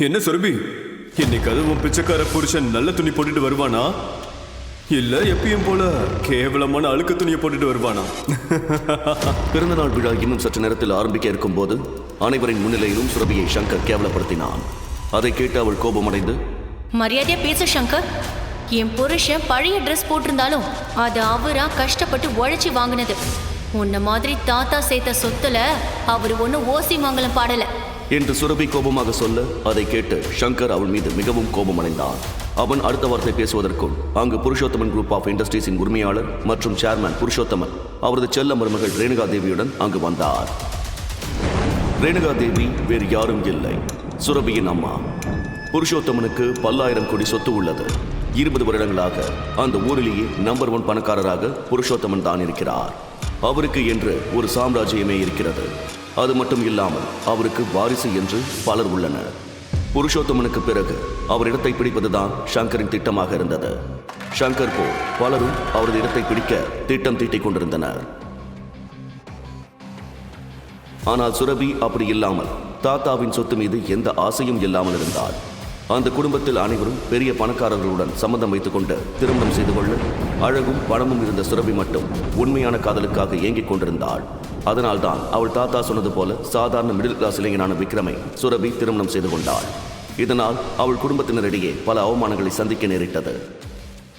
என்ன சுரபி? இன்னைக்கு அதுவும் பிச்சைக்கார புருஷன் நல்ல துணி போட்டுட்டு வருவானா? இல்ல எப்பயும் போல கேவலமான அழுக்கு துணியை போட்டுட்டு வருவானா? பிறந்தநாள் விழா இன்னும் சற்று நேரத்தில் ஆரம்பிக்க இருக்கும்போது அனைவரின் முன்னிலையிலும் சுரபியை சங்கர் கேவலப்படுத்தினான். அதை கேட்டு அவள் கோபமடைந்து மரியாதையா பேசு சங்கர். என் புருஷன் பழைய ட்ரெஸ் போட்டிருந்தாலும் அது அவரா கஷ்டப்பட்டு உழைச்சி வாங்கினது. உன்ன மாதிரி தாத்தா சேர்த்த சொத்துல அவர் ஒன்றும் ஓசி மங்கலம் பாடல. என்று சுரபி கோபமாக சொல்ல அதை கேட்டு சங்கர் அவள் மீது மிகவும் கோபமடைந்தான். அவன் அடுத்த வார்த்தை பேசுவதற்குள் அங்கு புருஷோத்தமன் குரூப் ஆஃப் இண்டஸ்ட்ரீஸின் உரிமையாளர் மற்றும் சேர்மன் புருஷோத்தமன் அவரது செல்ல மருமகள் ரேணுகா தேவியுடன் அங்கு வந்தார். ரேணுகா தேவி வேறு யாரும் இல்லை. சுரபியின் அம்மா. புருஷோத்தமனுக்கு பல்லாயிரம் கோடி சொத்து உள்ளது. இருபது வருடங்களாக அந்த ஊரிலேயே நம்பர் ஒன் பணக்காரராக புருஷோத்தமன் தான் இருக்கிறார். அவருக்கு என்று ஒரு சாம்ராஜ்யமே இருக்கிறது. அது மட்டும் இல்லாமல் அவருக்கு வாரிசு என்று பலர் உள்ளனர். புருஷோத்தமனுக்கு பிறகு அவர் இடத்தை பிடிப்பதுதான் ஷங்கரின் திட்டமாக இருந்தது. ஷங்கர் போல் பலரும் அவரது இடத்தை பிடிக்க திட்டம் தீட்டிக் கொண்டிருந்தனர். ஆனால் சுரபி அப்படி இல்லாமல் தாத்தாவின் சொத்து மீது எந்த ஆசையும் இல்லாமல் இருந்தாள் அந்த குடும்பத்தில் அனைவரும் பெரிய பணக்காரர்களுடன் சம்மந்தம் வைத்துக் கொண்டு திருமணம் செய்து கொள்ள அழகும் பணமும் இருந்த சுரபி மட்டும் உண்மையான காதலுக்காக ஏங்கிக் கொண்டிருந்தாள். அதனால்தான் அவள் தாத்தா சொன்னது போல சாதாரண மிடில் கிளாஸ் இளைஞனான விக்ரமை சுரபி திருமணம் செய்து கொண்டாள். இதனால் அவள் குடும்பத்தினரிடையே பல அவமானங்களை சந்திக்க நேரிட்டது.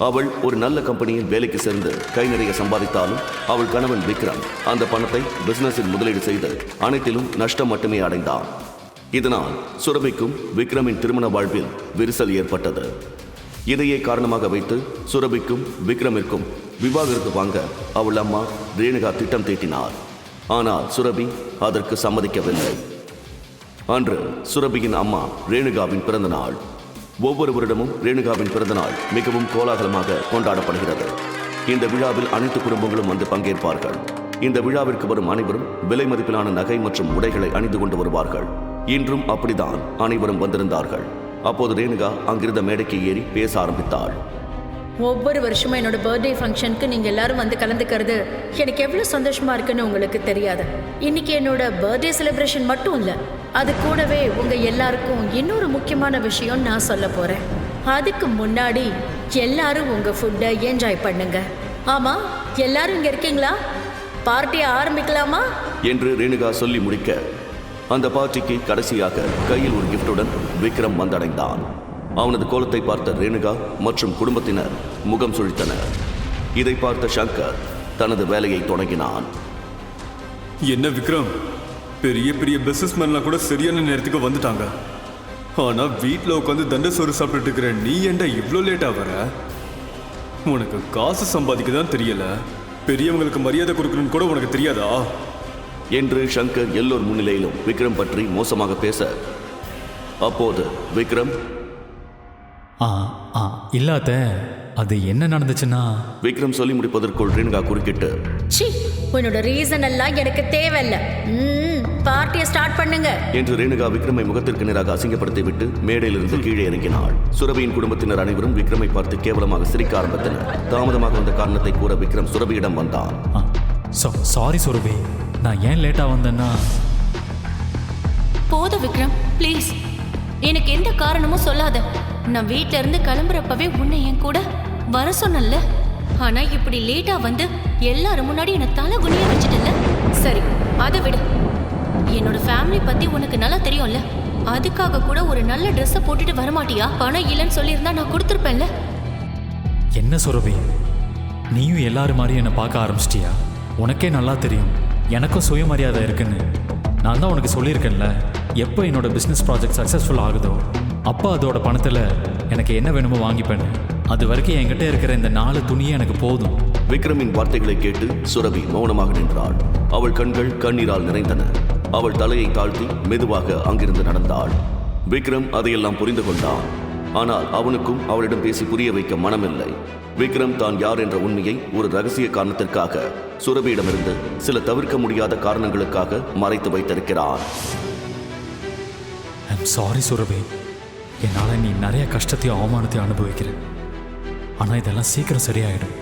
அவள் ஒரு நல்ல கம்பெனியில் வேலைக்கு சேர்ந்து கை நிறைய சம்பாதித்தாலும் அவள் கணவன் விக்ரம் அந்த பணத்தை பிசினஸில் முதலீடு செய்து அனைத்திலும் நஷ்டம் மட்டுமே அடைந்தான். இதனால் சுரபிக்கும் விக்ரமின் திருமண வாழ்வில் விரிசல் ஏற்பட்டது. இதையே காரணமாக வைத்து சுரபிக்கும் விக்ரமிற்கும் விவாகரத்து வாங்க அவள் அம்மா ரேணுகா திட்டம் தீட்டினார். ஆனால் சுரபி அதற்கு சம்மதிக்கவில்லை. அன்று சுரபியின் அம்மா ரேணுகாவின் பிறந்த நாள். ஒவ்வொரு வருடமும் ரேணுகாவின் பிறந்தநாள் மிகவும் கோலாகலமாக கொண்டாடப்படுகிறது. இந்த விழாவில் அனைத்து குடும்பங்களும் வந்து பங்கேற்பார்கள். இந்த விழாவிற்கு வரும் அனைவரும் விலை மதிப்பிலான நகை மற்றும் உடைகளை அணிந்து கொண்டு வருவார்கள். இன்றும் அப்படிதான். அனைவரும் வந்திருந்தார்கள். அப்போது ரேணுகா அங்கிருந்த மேடைக்கு ஏறி பேச ஆரம்பித்தாள். ஒவ்வொரு வருஷமும் என்னோட பர்த்டே ஃபங்க்ஷனுக்கு நீங்க எல்லாரும் வந்து கலந்துக்கிறது எனக்கு எவ்வளவு சந்தோஷமா இருக்குன்னு உங்களுக்கு தெரியாது. இன்னைக்கு என்னோட பர்த்டே செலிப்ரேஷன் மட்டும் இல்ல அது கூடவே உங்க எல்லாருக்கும் இன்னொரு முக்கியமான விஷயம் நான் சொல்ல போறேன். அதுக்கு முன்னாடி எல்லாரும் உங்க ஃபுட்டை என்ஜாய் பண்ணுங்க. ஆமா எல்லாரும் இங்க இருக்கீங்களா? பார்ட்டியை ஆரம்பிக்கலாமா? என்று ரேணுகா சொல்லி முடிக்க அந்த பார்ட்டிக்கு கடைசியாக கையில் ஒரு கிஃப்டுடன் விக்ரம் வந்தடைந்தான். அவனது கோலத்தை பார்த்த ரேணுகா மற்றும் குடும்பத்தினர் முகம் சுழித்தனர். இதை பார்த்த சங்கர் தனது வேலையை தொடங்கினான். என்ன விக்ரம்? பெரிய பெரிய பிசினஸ்மேன்லாம் கூட சரியான நேரத்துக்கு வந்துட்டாங்க. ஆனா வீட்டில் உட்காந்து தண்ட சோறு சாப்பிட்டுட்டு இருக்கிற நீ ஏண்டா இவ்வளோ லேட்டா வர? உனக்கு காசு சம்பாதிக்க தான் தெரியல. பெரியவங்களுக்கு மரியாதை கொடுக்கணும்னு கூட உனக்கு தெரியாதா? என்று சங்கர் எல்லோர் முன்னிலையிலும் விக்ரம் பற்றி மோசமாக பேச. அப்போது விக்ரம் ஆ ஆ இல்லாத அது என்ன நடந்துச்சுன்னா? விக்ரம் சொல்லி முடிப்பதற்குள் ரேணுகா குறுக்கிட்டு சி உன்னோட ரீசன் எல்லாம் எனக்கு தேவையில்ல. பார்ட்டியை ஸ்டார்ட் பண்ணுங்க. என்று ரேணுகா விக்ரமை முகத்திற்கு நேராக அசிங்கப்படுத்தி விட்டு மேடையிலிருந்து கீழே இறங்கினாள். சுரபியின் குடும்பத்தினர் அனைவரும் விக்ரமை பார்த்து கேவலமாக சிரிக்க ஆரம்பித்தனர். தாமதமாக வந்த காரணத்தை கூற விக்ரம் சுரபியிடம் வந்தான். சாரி சுரபி. நான் ஏன் லேட்டாக வந்தேன்னா? போதும் விக்ரம். ப்ளீஸ் எனக்கு எந்த காரணமும் சொல்லாத. நான் வீட்ல இருந்து கிளம்புறப்பவே உன்னை என் கூட வர சொன்னல ஆனா இப்படி லேட்டா வந்து எல்லாரும் முன்னாடி என்ன தலை குனிய வச்சுட்டல சரி அதை விடு. என்னோட ஃபேமிலி பத்தி உனக்கு நல்லா தெரியும்ல. அதுக்காக கூட ஒரு நல்ல ட்ரெஸ்ஸை போட்டுட்டு வரமாட்டியா? பணம் இல்லைன்னு சொல்லியிருந்தா நான் கொடுத்துருப்பேன்ல. என்ன சுரபி? நீயும் எல்லாரும் மாதிரி என்னை பார்க்க ஆரம்பிச்சிட்டியா? உனக்கே நல்லா தெரியும். எனக்கும் சுயமரியாதை இருக்குன்னு. நான் தான் உனக்கு சொல்லியிருக்கேன்ல எப்போ என்னோட பிஸ்னஸ் ப்ராஜெக்ட் சக்ஸஸ்ஃபுல் ஆகுதோ அப்போ அதோட பணத்தில் எனக்கு என்ன வேணுமோ வாங்கிப்பேன்னு. அது வரைக்கும் என்கிட்ட இருக்கிற இந்த நாலு துணியே எனக்கு போதும். விக்ரமின் வார்த்தைகளை கேட்டு சுரபி மௌனமாக நின்றாள். அவள் கண்கள் கண்ணீரால் நிறைந்தன. அவள் தலையை தாழ்த்தி மெதுவாக அங்கிருந்து நடந்தாள். விக்ரம் அதையெல்லாம் புரிந்து கொண்டான். ஆனால் அவனுக்கும் அவளிடம் பேசி புரிய வைக்க மனமில்லை. விக்ரம் தான் யார் என்ற உண்மையை ஒரு ரகசிய காரணத்திற்காக சுரபியிடமிருந்து சில தவிர்க்க முடியாத காரணங்களுக்காக மறைத்து வைத்திருக்கிறான். I'm sorry Surabhi. என்னால் நீ நிறைய கஷ்டத்தையும் அவமானத்தையும் அனுபவிக்கிற. ஆனால் இதெல்லாம் சீக்கிரம் சரியாயிடும்.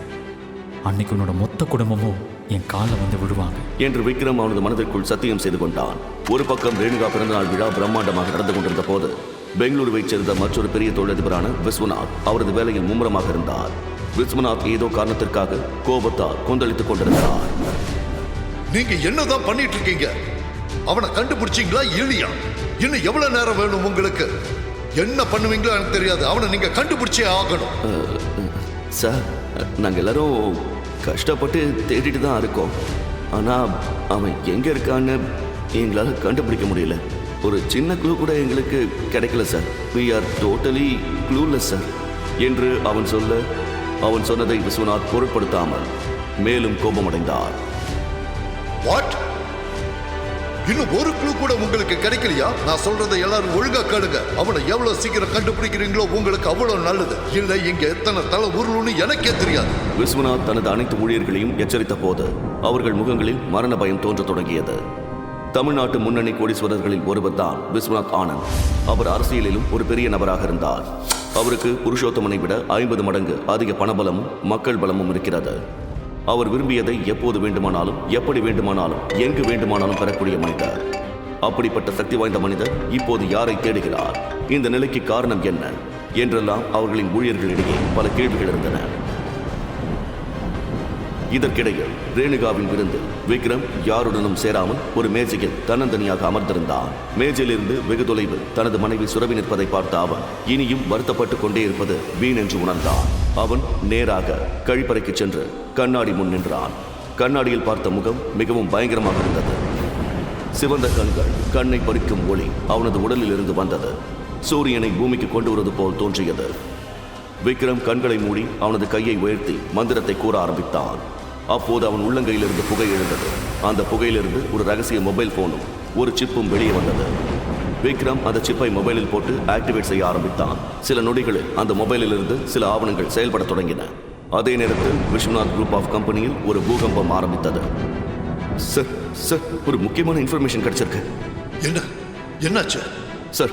அன்னைக்கு உன்னோட மொத்த குடும்பமும் என் காலில் வந்து விடுவாங்க என்று விக்ரம் அவனது மனதிற்குள் சத்தியம் செய்து கொண்டான். ஒரு பக்கம் ரேணுகா பிறந்தநாள் விழா பிரம்மாண்டமாக நடந்து கொண்டிருந்த போது பெங்களூருவைச் சேர்ந்த மற்றொரு பெரிய தொழிலதிபரான விஸ்வநாத் அவரது வேலையில் மும்முரமாக இருந்தார். விஸ்வநாத் ஏதோ காரணத்திற்காக கோபத்தால் கொந்தளித்துக் கொண்டிருந்தார். நீங்க என்னதான் பண்ணிட்டு இருக்கீங்க அவனை கண்டுபிடிச்சீங்களா இல்லையா? இன்னும் எவ்வளவு நேரம் வேணும் உங்களுக்கு? என்ன பண்ணுவீங்களோ எனக்கு தெரியாது. அவனை நீங்க கண்டுபிடிச்சே ஆகணும். சார் நாங்கள் எல்லாரும் கஷ்டப்பட்டு தேடிட்டு தான் இருக்கோம். ஆனால் அவன் எங்கே இருக்கான்னு எங்களால் கண்டுபிடிக்க முடியல. ஒரு சின்ன க்ளூ கூட எங்களுக்கு கிடைக்கல sir we are totally clueless sir என்று அவன் சொல்ல அவன் சொன்னதை விஸ்வநாத் பொருட்படுத்தாமல் மேலும் கோபமடைந்தார். வாட் இன்னும் ஒரு க்ளூ கூட உங்களுக்கு கிடைக்கலையா? நான் சொல்றதை எல்லாரும் ஒழுங்கா கேளுங்க. அவனை எவ்வளவு சீக்கிரம் கண்டுபிடிக்கிறீங்களோ உங்களுக்கு அவ்வளவு நல்லது. இல்ல இங்க எத்தனை தலை உருளுன்னு எனக்கே தெரியாது. விஸ்வநாத் தனது அனைத்து ஊழியர்களையும் எச்சரித்த போது அவர்கள் முகங்களில் மரண பயம் தோன்றத் தொடங்கியது. தமிழ்நாட்டு முன்னணி கோடீஸ்வரர்களில் ஒருவர் தான் விஸ்வநாத் ஆனந்த். அவர் அரசியலிலும் ஒரு பெரிய நபராக இருந்தார். அவருக்கு புருஷோத்தமனை விட ஐம்பது மடங்கு அதிக பணபலமும் மக்கள் பலமும் இருக்கிறது. அவர் விரும்பியதை எப்போது வேண்டுமானாலும் எப்படி வேண்டுமானாலும் எங்கு வேண்டுமானாலும் பெறக்கூடிய மனிதர். அப்படிப்பட்ட சக்தி வாய்ந்த மனிதர் இப்போது யாரை தேடுகிறார்? இந்த நிலைக்கு காரணம் என்ன? என்றெல்லாம் அவர்களின் ஊழியர்களிடையே பல கேள்விகள் இருந்தன. இதற்கிடையில் ரேணுகாவின் விருந்து விக்ரம் யாருடனும் சேராமல் ஒரு மேஜையில் தன்னந்தனியாக அமர்ந்திருந்தான். மேஜையிலிருந்து வெகு தொலைவில் தனது மனைவி சுரவி நிற்பதை பார்த்த அவன் இனியும் வருத்தப்பட்டு கொண்டே இருப்பது வீண் என்று உணர்ந்தான். அவன் நேராக கழிப்பறைக்கு சென்று கண்ணாடி முன் நின்றான். கண்ணாடியில் பார்த்த முகம் மிகவும் பயங்கரமாக இருந்தது. சிவந்த கண்கள் கண்ணை பறிக்கும் ஒளி அவனது உடலில் இருந்து வந்தது. சூரியனை பூமிக்கு கொண்டு வருவது போல் தோன்றியது. விக்ரம் கண்களை மூடி அவனது கையை உயர்த்தி மந்திரத்தை கூற ஆரம்பித்தான். அப்போது அவன் உள்ளங்கையிலிருந்து புகை எழுந்தது. அந்த புகையிலிருந்து ஒரு ரகசிய மொபைல் போனும் ஒரு சிப்பும் வெளியே வந்தது. விக்ரம் அந்த சிப்பை மொபைலில் போட்டு ஆக்டிவேட் செய்ய ஆரம்பித்தான். சில நொடிகளில் அந்த மொபைலிலிருந்து சில ஆவணங்கள் செயல்படத் தொடங்கின. அதே நேரத்தில் விஸ்வநாத் குரூப் ஆஃப் கம்பெனியில் ஒரு பூகம்பம் ஆரம்பித்தது. சார் சார் ஒரு முக்கியமான இன்ஃபர்மேஷன் கிடைச்சிருக்கு. என்ன? என்னாச்சு? சார்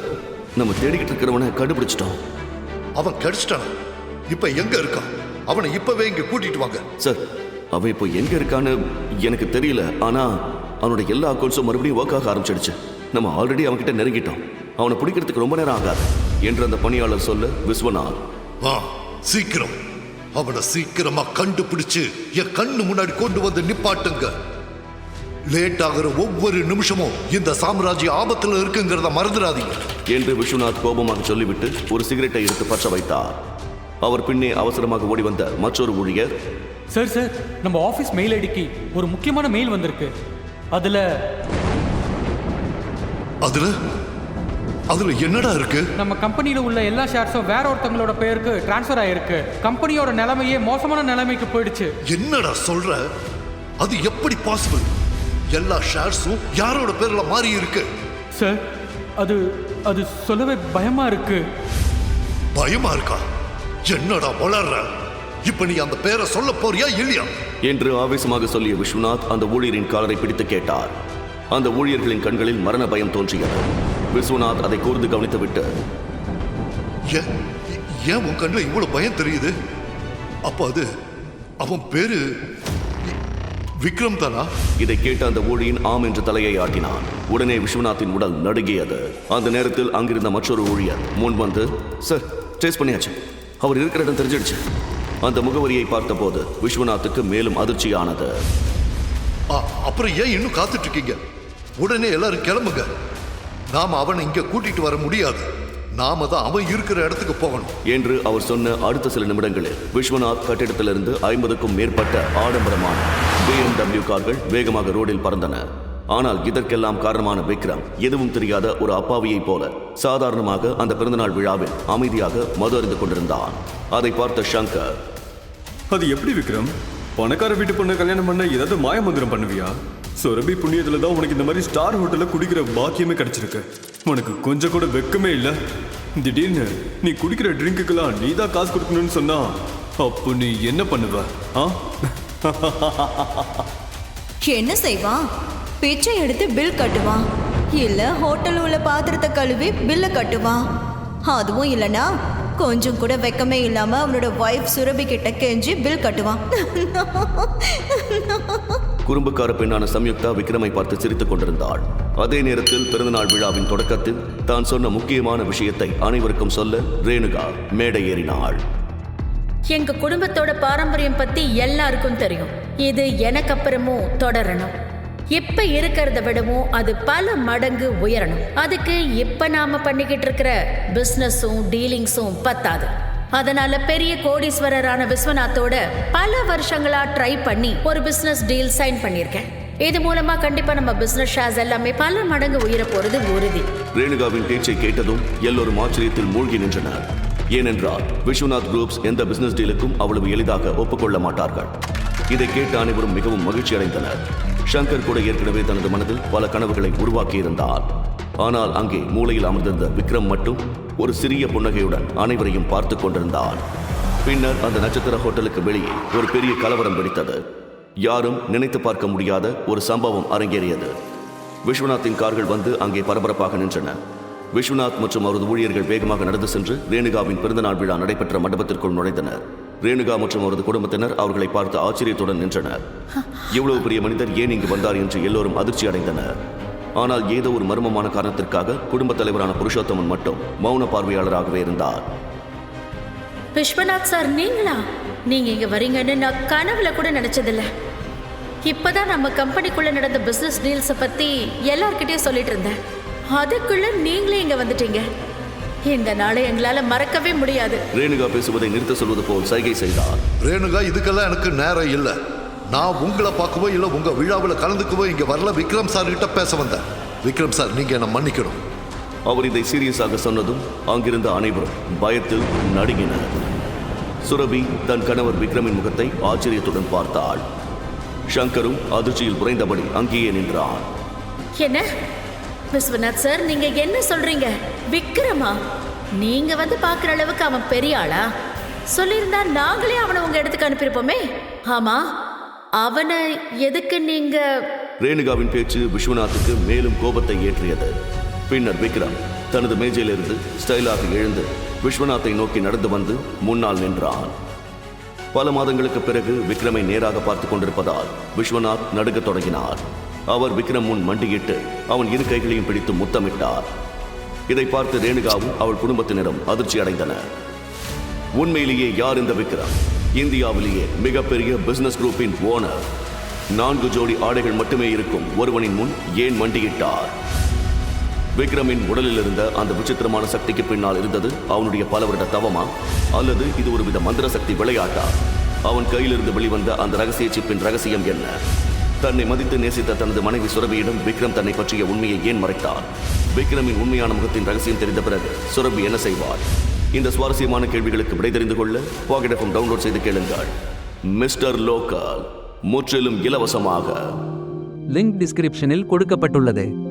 நம்ம தேடிக்கிட்டு இருக்கிறவனை கண்டுபிடிச்சிட்டோம். அவன் கிடைச்சிட்டான்? இப்ப எங்க இருக்கான்? அவனை இப்பவே இங்க கூட்டிட்டு வாங்க. சார் அவன் இப்போ எங்க இருக்கான்னு எனக்கு தெரியல. ஆனா அவனோட எல்லா அக்கௌண்ட்ஸும் மறுபடியும் ஒர்க் ஆக ஆரம்பிச்சிடுச்சு. நம்ம ஆல்ரெடி அவன்கிட்ட நெருங்கிட்டோம். அவனை பிடிக்கிறதுக்கு ரொம்ப நேரம் ஆகாது. என்று அந்த பணியாளர் சொல்ல விஸ்வநாத் வா சீக்கிரம். அவனை சீக்கிரமா கண்டுபிடிச்சு என் கண்ணு முன்னாடி கொண்டு வந்து நிப்பாட்டுங்க. லேட் ஆகுற ஒவ்வொரு நிமிஷமும் இந்த சாம்ராஜ்ய ஆபத்துல இருக்குங்கிறத மறந்துடாதீங்க. என்று விஸ்வநாத் கோபமாக சொல்லிவிட்டு ஒரு சிகரெட்டை எடுத்து பற்ற வைத்தார். அவர் பின்னே அவசரமாக ஓடி வந்த மற்றொரு ஊழியர். சார் சார் நம்ம ஆஃபீஸ் மெயில் ஐடிக்கு ஒரு முக்கியமான மெயில் வந்திருக்கு. அதில் அதுல? அதுல என்னடா இருக்கு? நம்ம கம்பெனியில் உள்ள எல்லா ஷேர்ஸும் வேற ஒருத்தவங்களோட பேருக்கு ட்ரான்ஸ்ஃபர் ஆயிருக்கு. கம்பெனியோட நிலைமையே மோசமான நிலைமைக்கு போயிடுச்சு. என்னடா சொல்ற? அது எப்படி பாசிபிள் எல்லா ஷேர்ஸும் யாரோட பேர்ல மாறி இருக்கு? சார் அது அது சொல்லவே பயமா இருக்கு. பயமா இருக்கா? என்னடா வளர்ற? இப்ப நீ அந்த பேரை சொல்ல போறியா இல்லையா? என்று ஆவேசமாக சொல்லிய விஸ்வநாத் அந்த ஊழியரின் காலரை பிடித்து கேட்டார். அந்த ஊழியர்களின் கண்களில் மரண பயம் தோன்றியது. விஸ்வநாத் அதை கூர்ந்து கவனித்துவிட்டு ஏன் உன் கண்ணுல இவ்வளவு பயம் தெரியுது? அப்ப அது அவன் பேரு விக்ரம் தானா? இதை கேட்ட அந்த ஊழியின் ஆம் என்று தலையை ஆட்டினான். உடனே விஸ்வநாத்தின் உடல் நடுங்கியது. அந்த நேரத்தில் அங்கிருந்த மற்றொரு ஊழியர் முன் வந்து சார் ட்ரேஸ் பண்ணியாச்சு. அவர் இருக்கிற இடம் தெரிஞ்சிடுச்சு. அந்த முகவரியை பார்த்தபோது விஸ்வநாத்துக்கு மேலும் அதிர்ச்சியானது. அப்புறம் ஏன் இன்னும் காத்துட்டு இருக்கீங்க உடனே எல்லாரும் கிளம்புங்க. நாம அவனை இங்க கூட்டிட்டு வர முடியாது. நாம தான் அவன் இருக்கிற இடத்துக்கு போகணும். என்று அவர் சொன்ன அடுத்த சில நிமிடங்களில் விஸ்வநாத் கட்டிடத்திலிருந்து ஐம்பதுக்கும் மேற்பட்ட ஆடம்பரமான BMW கார்கள் வேகமாக ரோடில் பறந்தன. ஆனால் இதற்கெல்லாம் காரணமான விக்ரம் எதுவும் தெரியாத ஒரு அப்பாவியைப் போல சாதாரணமாக அந்த பிறந்தநாள் விழாவில் அமைதியாக மது அறிந்து கொண்டிருந்தான். அதை பார்த்த ஷங்கர் அது எப்படி விக்ரம்? பணக்கார வீட்டு பொண்ணை கல்யாணம் பண்ண ஏதாவது மாய மந்திரம் பண்ணுவியா? சுரபி புண்ணியத்துல தான் உனக்கு இந்த மாதிரி ஸ்டார் ஹோட்டல்ல குடிக்கிற பாக்கியமே கிடைச்சிருக்கு. உனக்கு கொஞ்சம் கூட வெக்கமே இல்ல. திடீர்னு நீ குடிக்கிற ட்ரிங்க்குக்கெல்லாம் நீ தான் காசு கொடுக்கணும்னு சொன்னா அப்போ நீ என்ன பண்ணுவ ஆ? என்ன செய்வான்? பிச்சை எடுத்து பில் கட்டுவான். இல்ல ஹோட்டல் உள்ள பாத்திரத்தை கழுவி பில்ல கட்டுவான். அதுவும் இல்லனா கொஞ்சம் கூட வெக்கமே இல்லாம அவனோட ஒய்ஃப் சுரபி கிட்ட கெஞ்சி பில் கட்டுவான். குறும்புக்கார பெண்ணான சம்யுக்தா விக்ரமை பார்த்து சிரித்துக் கொண்டிருந்தாள். அதே நேரத்தில் பிறந்தநாள் விழாவின் தொடக்கத்தில் தான் சொன்ன முக்கியமான விஷயத்தை அனைவருக்கும் சொல்ல ரேணுகா மேடை ஏறினாள். எங்க குடும்பத்தோட பாரம்பரியம் பத்தி எல்லாருக்கும் தெரியும். இது எனக்கு அப்புறமும் தொடரணும். இப்ப இருக்கிறத விடவும் அது பல மடங்கு உயரணும். அதுக்கு இப்ப நாம பண்ணிக்கிட்டு இருக்கிற பிசினஸும் டீலிங்ஸும் பத்தாது. அதனால பெரிய கோடீஸ்வரரான விஸ்வநாத்தோட பல வருஷங்களா ட்ரை பண்ணி ஒரு பிசினஸ் டீல் சைன் பண்ணியிருக்கேன். இது மூலமா கண்டிப்பா நம்ம பிசினஸ் ஷேர்ஸ் எல்லாமே பல மடங்கு உயர போறது உறுதி. ரேணுகாவின் பேச்சை கேட்டதும் எல்லோரும் ஆச்சரியத்தில் மூழ்கி நின்றனர். ஏனென்றால் விஸ்வநாத் குரூப்ஸ் எந்த பிசினஸ் டீலுக்கும் அவ்வளவு எளிதாக ஒப்புக்கொள்ள மாட்டார்கள். இதை கேட்டு அனைவரும் மிகவும் மகிழ்ச்சி அடைந்தனர் ஷங்கர் கூட ஏற்கனவே தனது மனதில் பல கனவுகளை உருவாக்கியிருந்தார். ஆனால் அங்கே மூலையில் அமர்ந்திருந்த விக்ரம் மட்டும் ஒரு சிறிய புன்னகையுடன் அனைவரையும் பார்த்து கொண்டிருந்தார். பின்னர் அந்த நட்சத்திர ஹோட்டலுக்கு வெளியே ஒரு பெரிய கலவரம் வெடித்தது. யாரும் நினைத்து பார்க்க முடியாத ஒரு சம்பவம் அரங்கேறியது. விஸ்வநாத்தின் கார்கள் வந்து அங்கே பரபரப்பாக நின்றன. விஸ்வநாத் மற்றும் அவரது ஊழியர்கள் வேகமாக நடந்து சென்று ரேணுகாவின் பிறந்தநாள் விழா நடைபெற்ற மண்டபத்திற்குள் நுழைந்தனர். ரேணுகா மற்றும் அவரது குடும்பத்தினர் அவர்களை பார்த்து ஆச்சரியத்துடன் நின்றனர். இவ்வளவு பெரிய மனிதர் ஏன் இங்கு வந்தார் என்று எல்லோரும் அதிர்ச்சி அடைந்தனர். ஆனால் ஏதோ ஒரு மர்மமான காரணத்திற்காக குடும்பத் தலைவரான புருஷோத்தமன் மட்டும் மௌன பார்வையாளராகவே இருந்தார். விஸ்வநாத் சார் நீங்களா? நீங்க இங்க வரீங்கன்னு நான் கனவுல கூட நினைச்சதில்ல. இப்பதான் நம்ம கம்பெனிக்குள்ள நடந்த பிசினஸ் டீல்ஸை பத்தி எல்லார்கிட்டயும் சொல்லிட்டு இருந்தேன். அதுக்குள்ள நீங்களே இங்க வந்துட்டீங்க. இந்த நாளை எங்களால மறக்கவே முடியாது. ரேணுகா பேசுவதை நிறுத்த சொல்வது போல் சைகை செய்தார். ரேணுகா இதுக்கெல்லாம் எனக்கு நேரம் இல்லை. நான் உங்களை பார்க்கவோ இல்லை உங்க விழாவில் கலந்துக்கவோ இங்க வரல விக்ரம் சார் கிட்ட பேச வந்தேன். விக்ரம் சார் நீங்க என்ன மன்னிக்கணும். அவர் இதை சீரியஸாக சொன்னதும் அங்கிருந்த அனைவரும் பயத்தில் நடுங்கினர். சுரபி தன் கணவர் விக்ரமின் முகத்தை ஆச்சரியத்துடன் பார்த்தாள். ஷங்கரும் அதிர்ச்சியில் குறைந்தபடி அங்கேயே நின்றான். என்ன? விஸ்வநாத் சார் நீங்க என்ன சொல்றீங்க? விக்ரமா? நீங்க வந்து பார்க்குற அளவுக்கு அவன் பெரிய ஆளா? சொல்லியிருந்தா நாங்களே அவனை உங்க இடத்துக்கு அனுப்பியிருப்போமே. ஆமா அவனை எதுக்கு நீங்க ரேணுகாவின் பேச்சு விஸ்வநாத்துக்கு மேலும் கோபத்தை ஏற்றியது. பின்னர் விக்ரம் தனது மேஜையிலிருந்து ஸ்டைலாக எழுந்து விஸ்வநாத்தை நோக்கி நடந்து வந்து முன்னால் நின்றான். பல மாதங்களுக்கு பிறகு விக்ரமை நேராக பார்த்து கொண்டிருப்பதால் விஸ்வநாத் நடுக்கத் தொடங்கினார். அவர் விக்ரம் முன் மண்டியிட்டு அவன் இரு கைகளையும் பிடித்து முத்தமிட்டார். இதை பார்த்து ரேணுகாவும் அவள் குடும்பத்தினரும் அதிர்ச்சி அடைந்தனர். உண்மையிலேயே யார் இந்த விக்ரம்? இந்தியாவிலேயே மிகப்பெரிய பிசினஸ் குரூப்பின் ஓனர் நான்கு ஜோடி ஆடைகள் மட்டுமே இருக்கும் ஒருவனின் முன் ஏன் மண்டியிட்டார்? விக்ரமின் உடலில் இருந்த அந்த விசித்திரமான சக்திக்கு பின்னால் இருந்தது அவனுடைய பல வருட தவமா? அல்லது இது ஒரு வித மந்திர சக்தி விளையாட்டா? அவன் கையிலிருந்து வெளிவந்த அந்த ரகசிய சிப்பின் ரகசியம் என்ன? தன்னை மதித்து நேசித்த தனது மனைவி சுரபியிடம் விக்ரம் தன்னை பற்றிய உண்மையை ஏன் மறைத்தார்? விக்ரமின் உண்மையான முகத்தின் ரகசியம் தெரிந்த பிறகு சுரபி என்ன செய்வார்? இந்த சுவாரஸ்யமான கேள்விகளுக்கு விடை தெரிந்து கொள்ள பாக்கெட் டவுன்லோட் செய்து கேளுங்கள். மிஸ்டர் லோக்கல் முற்றிலும் இலவசமாக. லிங்க் டிஸ்கிரிப்ஷனில் கொடுக்கப்பட்டுள்ளது.